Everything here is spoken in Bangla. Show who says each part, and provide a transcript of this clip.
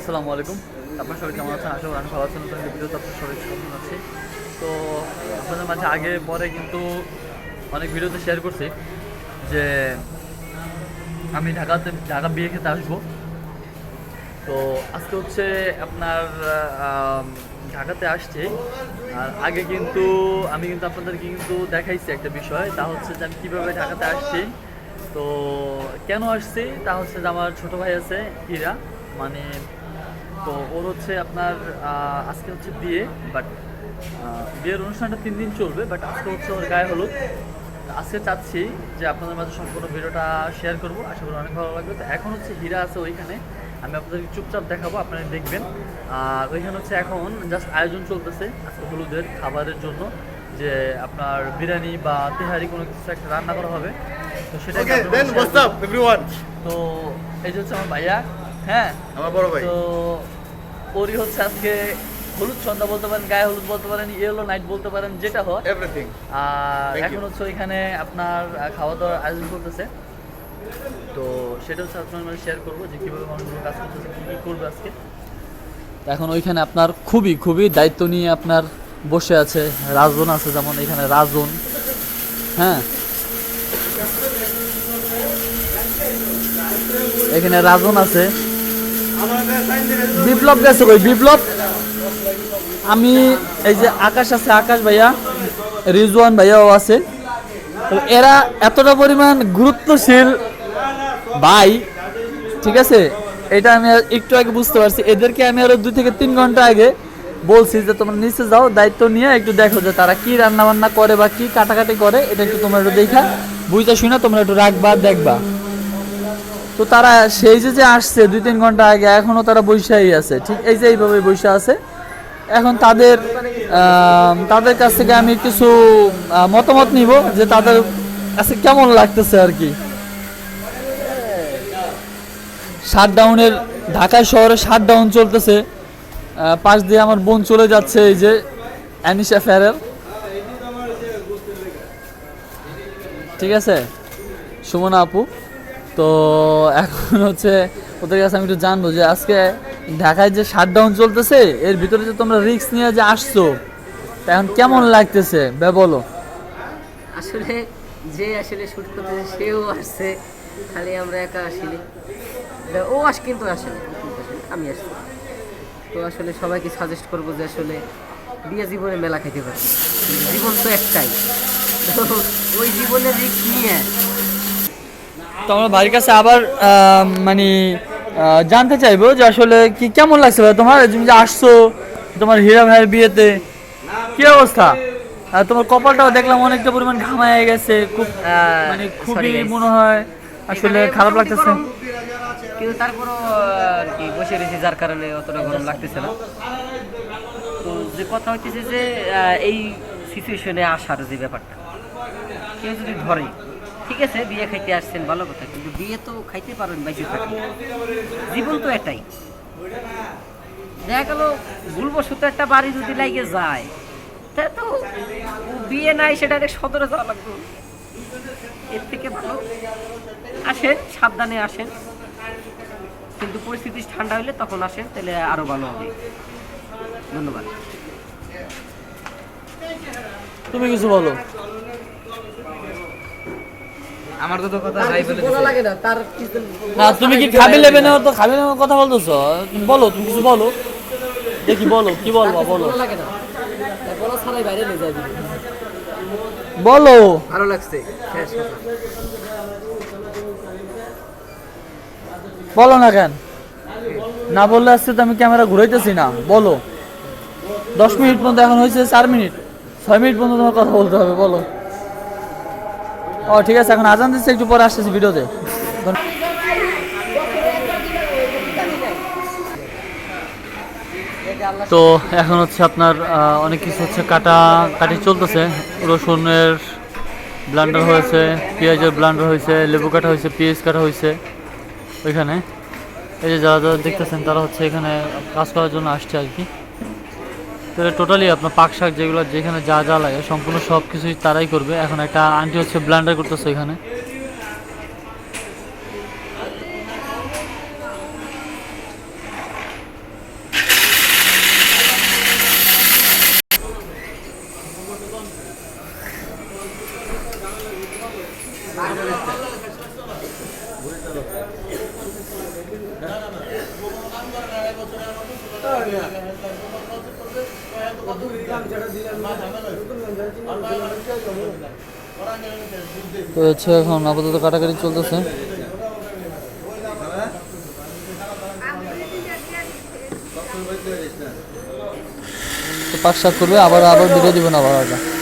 Speaker 1: আসসালামু আলাইকুম। আপনার সবাই কেমন আছেন? আশা করি আমি ভালো আছেন। নতুন ভিডিওতে আপনার সবাই কেমন আছি তো আপনাদের মাঝে আগে, পরে কিন্তু অনেক ভিডিওতে শেয়ার করছি যে আমি ঢাকাতে, ঢাকা বিয়ে খেতে আসব। তো আজকে হচ্ছে আপনার ঢাকাতে আসছে। আর আগে কিন্তু আমি কিন্তু আপনাদেরকে কিন্তু দেখাইছি একটা বিষয়। তা হচ্ছে যে আমি কীভাবে ঢাকাতে আসছি। তো কেন আসছি? তা হচ্ছে যে আমার ছোট ভাই আছে হীরা মানে তো ওর হচ্ছে আপনার আজকে হচ্ছে বিয়ে বাট বিয়ের অনুষ্ঠানটা তিন দিন চলবে বাট আজকে হচ্ছে ওর গায়ে হলুদ। আজকে চাচ্ছি যে আপনাদের মাঝে সম্পূর্ণ ভিডিওটা শেয়ার করব আশা করি অনেক ভালো লাগবে। তো এখন হচ্ছে হীরা আছে ওইখানে আমি আপনাদেরকে চুপচাপ দেখাবো আপনারা দেখবেন। আর ওইখানে হচ্ছে এখন জাস্ট আয়োজন চলতেছে আজকে হলুদের খাবারের জন্য যে আপনার বিরিয়ানি বা তেহারি কোনো কিছু একটা রান্না করা হবে। তো সেটা? তো এই যে হচ্ছে আমার ভাইয়া হ্যাঁ?
Speaker 2: আমার বড় ভাই।
Speaker 1: তো ওরই হচ্ছে আজকে হলুদ সন্ধ্যা বলতে পারেন গায়ে হলুদ বলতে পারেন ইয়েলো নাইট বলতে পারেন যেটা হয়
Speaker 2: এভরিথিং
Speaker 1: আর এখন হচ্ছে ওইখানে আপনার খাওয়া দাওয়ার আয়োজন করতেছে। তো সেটা হচ্ছে আপনার মানে শেয়ার করব যে কীভাবে মানুষগুলো কাজ করতেছে কী কী করবে আজকে। এখন ওইখানে আপনার খুবই খুবই দায়িত্ব নিয়ে আপনার বসে আছে রাজন আছে যেমন এখানে রাজন। হ্যাঁ? এখানে রাজন আছে। বিপ্লব গেছে কই? বিপ্লব? আমি এই যে আকাশ আছে, আকাশ ভাইয়া, রিজওয়ান ভাইয়াও আছে। এরা এতটা পরিমাণ গুরুত্বশীল ভাই, ঠিক আছে? এটা আমি একটু আগে বুঝতে পারছি। এদেরকে আমি আরও দুই থেকে তিন ঘণ্টা আগে বলছি যে, তোমরা নিচে যাও, দায়িত্ব নিয়ে একটু দেখো যে তারা কি রান্না বান্না করে বা কি কাটাকাটি করে। এটা একটু তোমরা একটু দেখা বুঝতে শুনে তোমরা একটু রাখবা, দেখবা। তো তারা সেই যে যে আসছে দুই তিন ঘণ্টা আগে, এখনও তারা বৈশাই আছে, ঠিক? এই যে এইভাবে বৈশা আছে। এখন তাদের তাদের কাছ থেকে আমি কিছু মতামত নিব যে তাদের কাছে কেমন লাগতেছে আর কি। শাটডাউনের ঢাকা শহরে শাটডাউন চলতেছে। পাশ দিয়ে আমার বোন চলে যাচ্ছে এই যে অ্যানিশা ফ্যারের ঠিক আছে? সুমনা আপু। তো এখন হচ্ছে ওদের কাছে আমি একটু জানব যে আজকে ঢাকায় যে শাটডাউন চলতেছে, এর ভিতরে যে তোমরা রিস্ক নিয়ে যে আসছো এখন কেমন লাগতেছে? বে, বলো।
Speaker 3: আসলে যে আসলে শুট করতেছে, সেও আসছে, খালি আমরা একা আসিনি। ও আস, কিন্তু কিন্তু আমি আসছি। তো আসলে সবাইকে সাজেস্ট করব যে আসলে বিয়ে জীবনে মেলা খেতে পারে। জীবন তো একটাই। ওই জীবনের রিস্ক নিয়ে
Speaker 1: তো আমার বাড়ির কাছে আবার মানে জানতে চাইব যে আসলে কি কেমন লাগছে ভাই? তোমার তুমি যে আসছো তোমার হীরা ভাইয়ের বিয়েতে কি অবস্থা? আর তোমার কপালটাও দেখলাম অনেকটা পরিমাণ ঘামায় গেছে খুব মানে খুবই মনে হয় আসলে খারাপ লাগতেছে।
Speaker 3: কিন্তু তারপরও আর কি বসে রয়েছে যার কারণে অতটা গরম লাগতেছে না। তো যে কথা হচ্ছে যে এই সিচুয়েশনে আসার যে ব্যাপারটা কেউ যদি ধরে ঠিক আছে, বিয়ে খাইতে আসছেন, ভালো কথা, কিন্তু বিয়ে তো খাইতে পারেন বাইশে থাকি জীবন তো এটাই। দেখা গেল, ভুলবশত একটা বাড়ি যদি লাগে যায়, তা তো বিয়ে নাই, সেটা সদরে যাওয়া লাগবে। এর থেকে ভালো। আসেন, সাবধানে আসেন। কিন্তু পরিস্থিতি ঠান্ডা হলে তখন আসেন, তাহলে আরও ভালো হবে। ধন্যবাদ।
Speaker 1: তুমি কিছু বলো।
Speaker 2: আমার তো তো কথা নাই বলে
Speaker 3: বলা লাগে না তার
Speaker 1: না তুমি কি খাবি লেবে না তো খাবি লেবে কথা বলতেছো? তুমি বলো তুমি কিছু বলো। দেখি বলো কি বলবা বলো।
Speaker 3: বলা লাগে না। বলা ছাড়াই বাইরে নিয়ে যাবে।
Speaker 1: বলো।
Speaker 3: ভালো লাগছে শেষ কথা।
Speaker 1: বলো না কেন? না বললে আসছে তো আমি ক্যামেরা ঘুরাইতেছি না বলো। দশ মিনিট পর্যন্ত এখন হয়েছে চার মিনিট। ছয় মিনিট পর্যন্ত তোমার কথা বলতে হবে বলো। ও, ঠিক আছে, এখন আজান দিচ্ছে, একটু পরে আসতেছি ভিডিওতে। তো এখন হচ্ছে আপনার অনেক কিছু হচ্ছে কাটা, কাটি চলতেছে। রসুনের ব্লান্ডার হয়েছে, পেঁয়াজের ব্লান্ডার হয়েছে, লেবু কাটা হয়েছে, পেঁয়াজ কাটা হয়েছে ওইখানে। এই যে যারা যারা দেখতেছেন, তারা হচ্ছে এখানে কাজ করার জন্য আসছে আর কি। তাহলে টোটালি আপনার পাক শাক যেগুলো, যেখানে যা যা লাগে, সম্পূর্ণ সব কিছুই তারাই করবে এখন একটা আন্টি হচ্ছে ব্লান্ডার করতেছে এখানে yeah. তো হচ্ছে এখন আপাতত কাটাকাটি চলতেছে। তো পাক শাক করবে আবার আবার ভিডিও দিবেন আবার আবার।